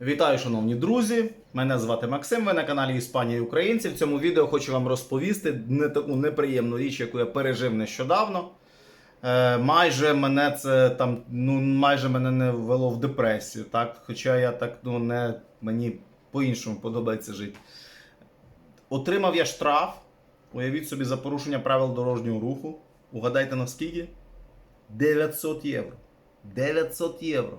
Вітаю, шановні друзі! Мене звати Максим. Ви на каналі Іспанія і Українці. В цьому відео хочу вам розповісти не таку неприємну річ, яку я пережив нещодавно. Е, майже мене це там, ну майже мене не ввело в депресію, так? Хоча я так ну не мені по-іншому подобається жити. Отримав я штраф. Уявіть собі за порушення правил дорожнього руху. Угадайте на скільки? 900 євро. 900 євро.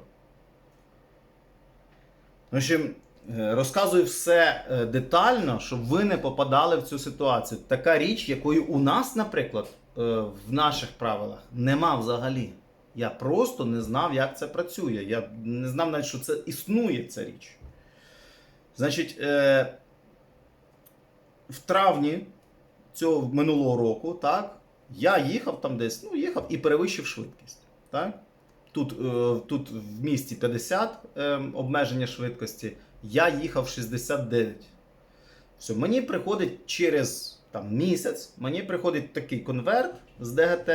В общем, е, розказую все е, детально, щоб ви не попадали в цю ситуацію. Така річ, якої у нас, наприклад, е, в наших правилах нема взагалі. Я просто не знав, як це працює. Я не знав навіть, що це існує ця річ. Значить, в травні цього минулого року, так, я їхав там десь, ну, їхав і перевищив швидкість. Так? Тут, е, тут в місті 50 е, обмеження швидкості, я їхав 69. Все, мені приходить через там, місяць, мені приходить такий конверт з ДГТ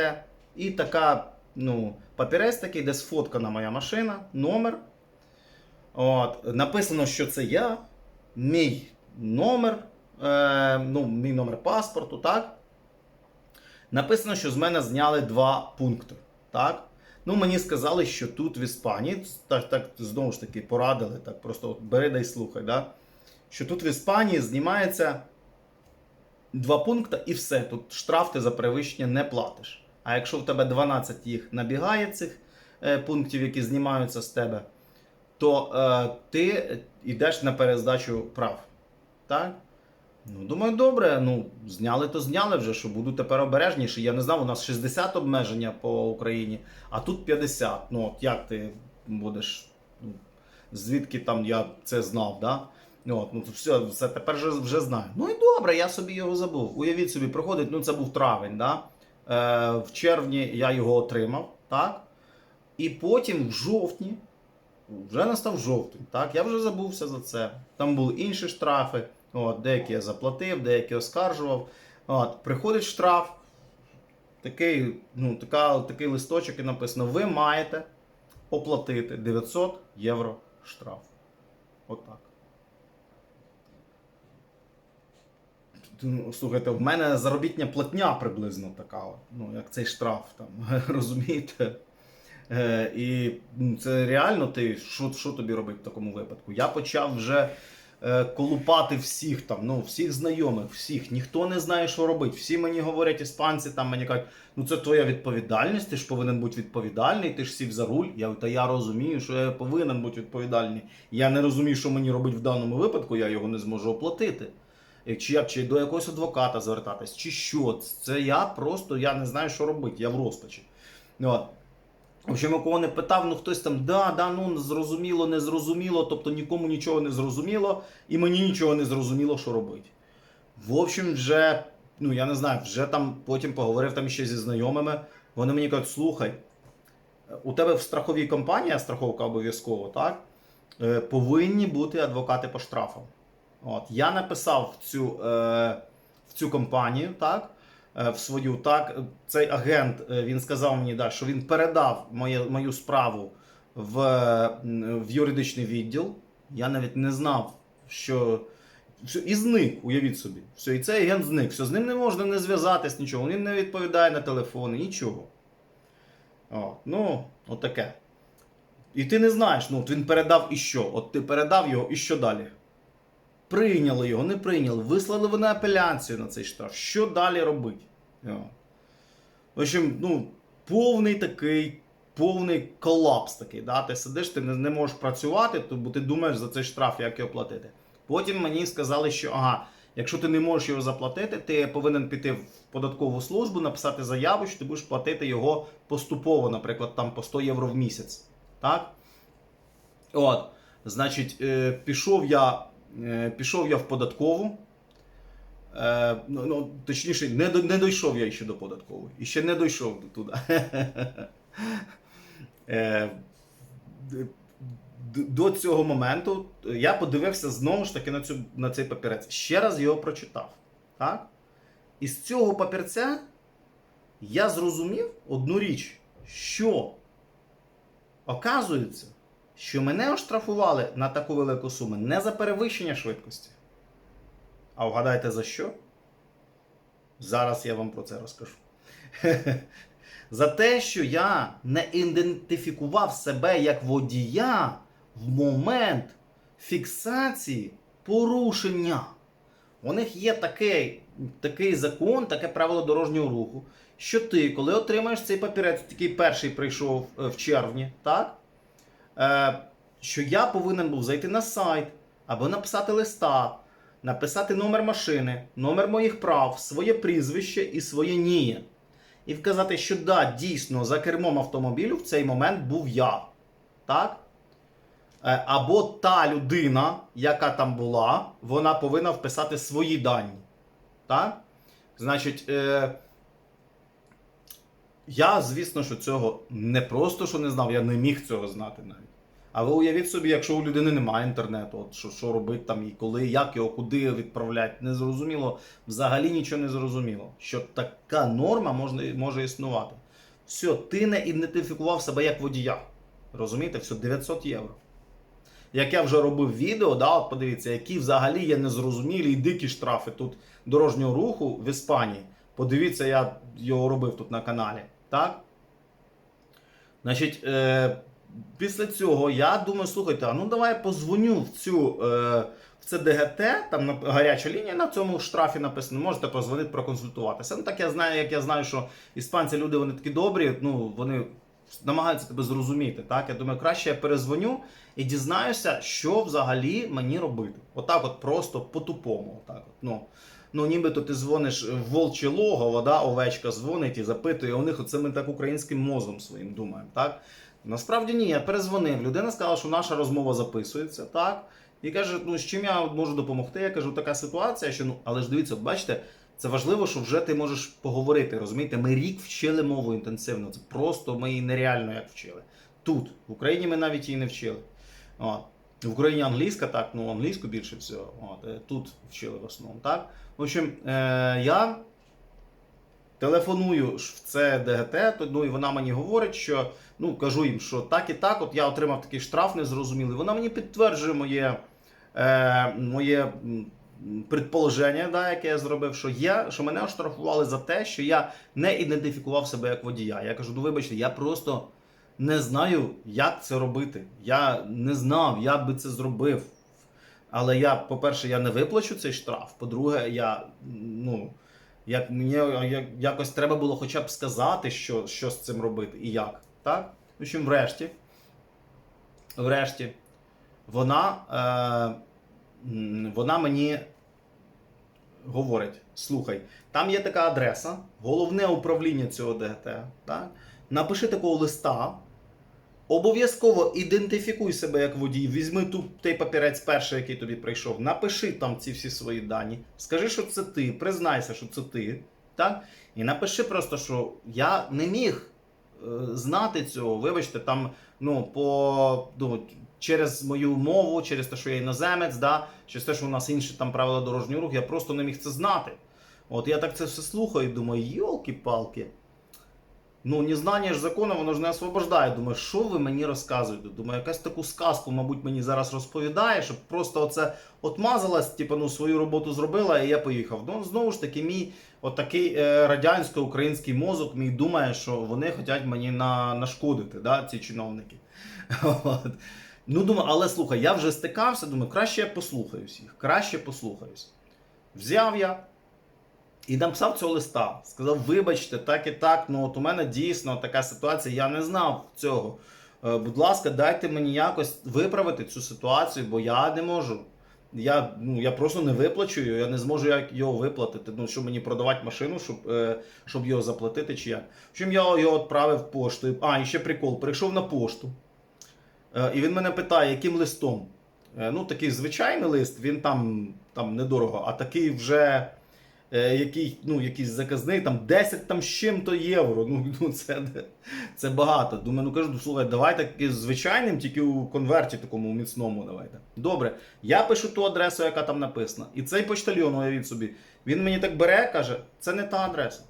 і така, ну, папірець такий, де сфоткана моя машина, номер. От, написано, що це я, мій номер, е, ну, мій номер паспорту, так? Написано, що з мене зняли два пункти. Так? Ну, мені сказали, що тут в Іспанії, так, так знову ж таки порадили, так просто от бери дай слухай, да? що тут в Іспанії знімається два пункти і все. Тут штраф ти за перевищення не платиш. А якщо в тебе 12 їх набігає цих е, пунктів, які знімаються з тебе, то е, ти йдеш на перездачу прав. Так? Ну, думаю, добре, ну, зняли, то зняли вже, що буду тепер обережніше. Я не знав, у нас 60 обмеження по Україні, а тут 50. Ну, от як ти будеш, ну, звідки там я це знав, да? Ну, От, ну, все, все, тепер вже, вже знаю. Ну і добре, я собі його забув. Уявіть собі, проходить, ну це був травень, да? е, в червні я його отримав, так? І потім в жовтні, вже настав жовтень, так? Я вже забувся за це. Там були інші штрафи. От, деякі я заплатив, деякі оскаржував. От, приходить штраф, такий, ну, така, такий листочок і написано: ви маєте оплатити 900 євро штраф. Отак. Ну, Слухайте, в мене заробітня платня приблизно така, ну, як цей штраф, там, розумієте? Е, і ну, це реально ти, що, що тобі робити в такому випадку? Я почав вже колупати всіх там, ну, всіх знайомих, всіх. Ніхто не знає, що робити. Всі мені говорять, іспанці там мені кажуть, ну це твоя відповідальність, ти ж повинен бути відповідальний, ти ж сів за руль. Я, та я розумію, що я повинен бути відповідальний. Я не розумію, що мені робити в даному випадку, я його не зможу оплатити. Чи, як, чи до якогось адвоката звертатись, чи що. Це я просто я не знаю, що робити, я в розпачі. От. В общем, кого не питав, ну хтось там, да, да, ну зрозуміло, не зрозуміло, тобто нікому нічого не зрозуміло, і мені нічого не зрозуміло, що робити. В общем, вже, ну я не знаю, вже там потім поговорив там ще зі знайомими. Вони мені кажуть, слухай, у тебе в страховій компанії, страховка обов'язково, так? е, Повинні бути адвокати по штрафам. От, я написав в цю, е, в цю компанію, так? Е, В свою так, цей агент е, він сказав мені, да, що він передав моє, мою справу в, в юридичний відділ. Я навіть не знав, що. І зник, уявіть собі. Все, і цей агент зник. Все, з ним не можна не зв'язатись нічого, він не відповідає на телефони, нічого. О, ну, отаке. І ти не знаєш, ну от він передав і що? От ти передав його, і що далі? Прийняли його, не прийняли, вислали вони апеляцію на цей штраф. Що далі робити? В общем, ну, повний такий, повний колапс такий. Да? Ти сидиш, ти не, не можеш працювати, то- бо ти думаєш за цей штраф, як його платити. Потім мені сказали, що ага, якщо ти не можеш його заплатити, ти повинен піти в податкову службу, написати заяву, що ти будеш платити його поступово, наприклад, там по 100 євро в місяць. Так? От, значить, е, пішов я, пішов я в податкову. Е, ну, ну, точніше, не, не дійшов я ще до податкової. І ще не дійшов до туди. Е, до цього моменту я подивився знову ж таки на, цю, на цей папірець. Ще раз його прочитав. Так? І з цього папірця я зрозумів одну річ, що оказується, що мене оштрафували на таку велику суму не за перевищення швидкості. А вгадайте за що? Зараз я вам про це розкажу. За те, що я не ідентифікував себе як водія в момент фіксації порушення. У них є такий, такий закон, таке правило дорожнього руху, що ти, коли отримаєш цей папірець, такий перший прийшов е, в червні, так? Е, що я повинен був зайти на сайт або написати листа, написати номер машини, номер моїх прав, своє прізвище і своє НІЄ. І вказати, що да, дійсно за кермом автомобілю в цей момент був я. Так? Е, Або та людина, яка там була, вона повинна вписати свої дані. Так? Значить, е, я, звісно, що цього не просто що не знав, я не міг цього знати навіть. А ви уявіть собі, якщо у людини немає інтернету, от що, що робити там і коли, як його, куди відправляти, не зрозуміло, взагалі нічого не зрозуміло, що така норма можна, може існувати. Все, ти не ідентифікував себе як водія. Розумієте, все, 900 євро. Як я вже робив відео, да, от подивіться, які взагалі є незрозумілі і дикі штрафи тут дорожнього руху в Іспанії. Подивіться, я його робив тут на каналі. Так? Значить, е, після цього я думаю, слухайте, а ну давай позвоню в цю е, в це ДГТ, там на гаряча лінія на цьому штрафі написано, можете позвонити, проконсультуватися. Ну так я знаю, як я знаю, що іспанці люди вони такі добрі, ну вони намагаються тебе зрозуміти. Так? Я думаю, краще я перезвоню і дізнаюся, що взагалі мені робити. Отак, от просто по-тупому. Отак от, ну. Ну, нібито ти дзвониш в волче логово, да, овечка дзвонить і запитує, у них оце ми так українським мозом своїм думаємо. так? Насправді ні, я перезвонив. Людина сказала, що наша розмова записується, так? І каже, ну з чим я можу допомогти? Я кажу, така ситуація, що ну, але ж дивіться, бачите, це важливо, що вже ти можеш поговорити. Розумієте, ми рік вчили мову інтенсивно. Це просто ми її нереально як вчили. Тут, в Україні ми навіть її не вчили. От. В Україні англійська, так, ну англійську більше всього. От, е, тут вчили в основному, так? В общем, е, я телефоную в це ДГТ, то, ну і вона мені говорить, що ну кажу їм, що так і так, от я отримав такий штраф незрозумілий. Вона мені підтверджує моє, е, моє предположення, да, яке я зробив, що я, що мене оштрафували за те, що я не ідентифікував себе як водія. Я кажу, ну вибачте, я просто не знаю, як це робити. Я не знав, як би це зробив. Але я, по-перше, я не виплачу цей штраф. По-друге, я ну. Як мені як, якось треба було хоча б сказати, що, що з цим робити і як. Так? В общем, врешті, врешті, вона, е, вона мені говорить: слухай, там є така адреса, головне управління цього ДГТ. Так? Напиши такого листа. Обов'язково ідентифікуй себе як водій, візьми ту, той папірець перший, який тобі прийшов, напиши там ці всі свої дані, скажи, що це ти, признайся, що це ти. Так? І напиши просто, що я не міг е, знати цього. Вибачте, там ну, по, ну, через мою мову, через те, що я іноземець, да, через те, що у нас інші там правила дорожнього руху, я просто не міг це знати. От я так це все слухаю і думаю, йолки-палки. Ну, незнання ж закону, воно ж не освобождає. Думаю, що ви мені розказуєте? Думаю, якась таку сказку, мабуть, мені зараз розповідає, щоб просто оце отмазалась, типу, ну, свою роботу зробила, і я поїхав. Ну, знову ж таки, мій отакий е, радянсько-український мозок мій думає, що вони хочуть мені на, нашкодити, да, ці чиновники. От. Ну, думаю, але слухай, я вже стикався, думаю, краще я послухаюсь їх, краще послухаюсь. Взяв я. І написав цього листа. Сказав, вибачте, так і так. Ну от у мене дійсно така ситуація, я не знав цього. Е, будь ласка, дайте мені якось виправити цю ситуацію, бо я не можу. Я ну, я просто не виплачу його, я не зможу як його виплатити. Ну, щоб мені продавати машину, щоб е, щоб його заплатити чи як. Общем, я його відправив поштою. А, і ще прикол, прийшов на пошту. Е, і він мене питає, яким листом. Е, ну, такий звичайний лист, він там, там недорого, а такий вже який, ну, якийсь заказний, там 10 там з чим-то євро. Ну, ну це, це багато. Думаю, ну кажу, слухай, давай так звичайним, тільки у конверті такому міцному давайте. Добре, я пишу ту адресу, яка там написана. І цей почтальйон, уявіть собі, він мені так бере, каже, це не та адреса.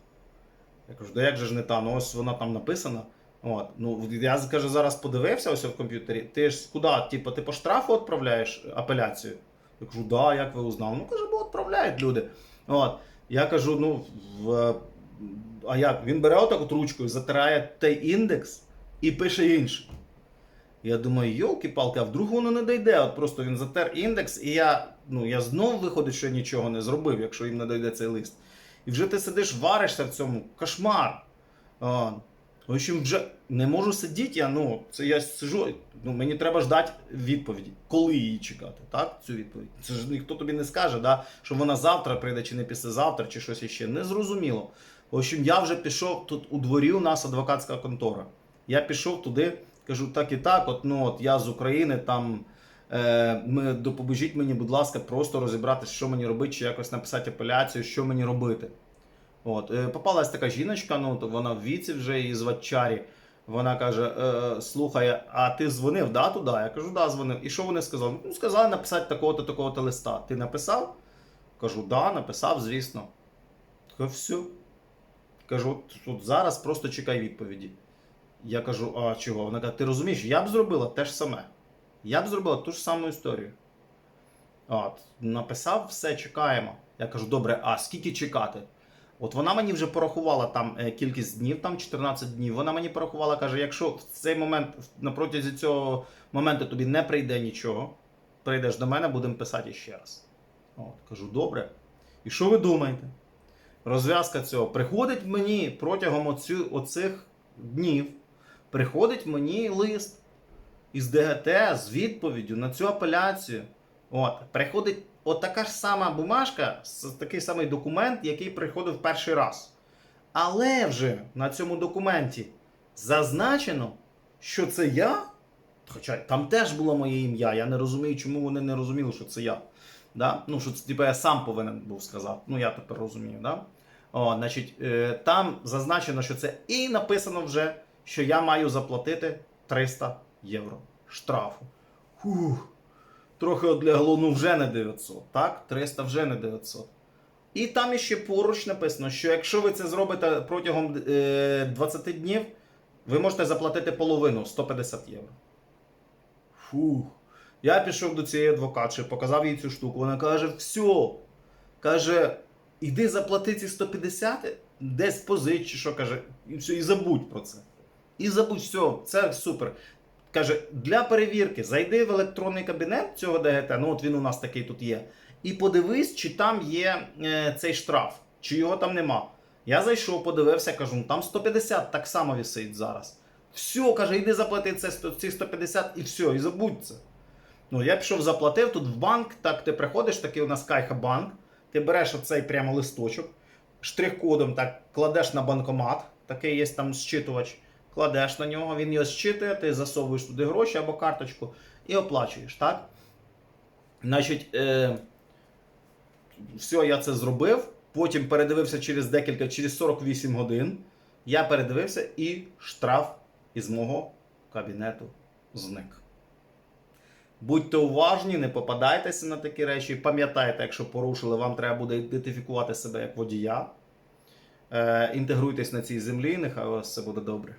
Я кажу, да як же ж не та? Ну ось вона там написана. От, ну я каже, зараз подивився ось в комп'ютері. Ти ж куди? Типу, ти по штрафу відправляєш апеляцію? Я кажу, да, як ви узнали? Ну каже, бо відправляють люди. От. Я кажу, ну в. А як? Він бере отак от ручкою, затирає той індекс і пише інший. Я думаю, йолки-палки, а вдруг воно не дійде. От просто він затер індекс, і я, ну, я знов виходить, що я нічого не зробив, якщо їм не дійде цей лист. І вже ти сидиш, варишся в цьому. Кошмар. В общем, вже не можу сидіти, я, ну, це я сижу, ну, мені треба ждати відповіді, коли її чекати, так? Цю відповідь. Це ж ніхто тобі не скаже, да, що вона завтра прийде, чи не післязавтра, чи щось іще. Незрозуміло. В общем, я вже пішов тут у дворі у нас адвокатська контора. Я пішов туди, кажу, так і так, от, ну, от я з України, там е, ми, допоможіть мені, будь ласка, просто розібратися, що мені робити, чи якось написати апеляцію, що мені робити. От, е, попалась така жіночка, ну то вона в віці вже її звати. Вона каже: е, слухай, а ти дзвонив, да, туди? Я кажу, да, дзвонив. І що вони сказали? Ну, сказали написати такого-то, такого-то листа. Ти написав? Кажу, да, написав, звісно. Кажу, все. Кажу, от, от зараз просто чекай відповіді. Я кажу, а чого? Вона каже, ти розумієш, я б зробила те ж саме. Я б зробила ту ж саму історію. От, написав, все, чекаємо. Я кажу, добре, а скільки чекати? От вона мені вже порахувала там е, кількість днів, там 14 днів. Вона мені порахувала, каже, якщо в цей момент, на цього моменту тобі не прийде нічого, прийдеш до мене, будемо писати ще раз. От, кажу, добре. І що ви думаєте? Розв'язка цього приходить мені протягом оцю, оцих днів, приходить мені лист із ДГТ з відповіддю на цю апеляцію. От, приходить от така ж сама бумажка, такий самий документ, який приходив перший раз. Але вже на цьому документі зазначено, що це я. Хоча там теж було моє ім'я. Я не розумію, чому вони не розуміли, що це я. Да? Ну, що це типу, я сам повинен був сказати. Ну, я тепер розумію. Да? О, значить, е, там зазначено, що це і написано вже, що я маю заплатити 300 євро штрафу. Фух. Трохи одлягло, ну вже не 900, так? 300 вже не 900. І там іще поруч написано, що якщо ви це зробите протягом е, 20 днів, ви можете заплатити половину 150 євро. Фух. Я пішов до цієї адвокатші, показав їй цю штуку. Вона каже: все. Каже, іди заплати ці 150, десь позич, що каже, і все, і забудь про це. І забудь, все, це супер. Каже, для перевірки зайди в електронний кабінет цього ДГТ, ну от він у нас такий тут є, і подивись, чи там є е, цей штраф, чи його там нема. Я зайшов, подивився, кажу, ну там 150 так само висить зараз. Все, каже, йди заплати це, ці 150 і все, і забудь це. Ну, я пішов, заплатив тут в банк, так ти приходиш, такий у нас Кайха банк, ти береш оцей прямо листочок, штрих-кодом так кладеш на банкомат, такий є там зчитувач, кладеш на нього, він його зчитує, ти засовуєш туди гроші або карточку і оплачуєш, так? Значить, е, все, я це зробив. Потім передивився через декілька, через 48 годин. Я передивився і штраф із мого кабінету зник. Будьте уважні, не попадайтеся на такі речі. Пам'ятайте, якщо порушили, вам треба буде ідентифікувати себе як водія. Е, інтегруйтесь на цій землі, нехай у вас все буде добре.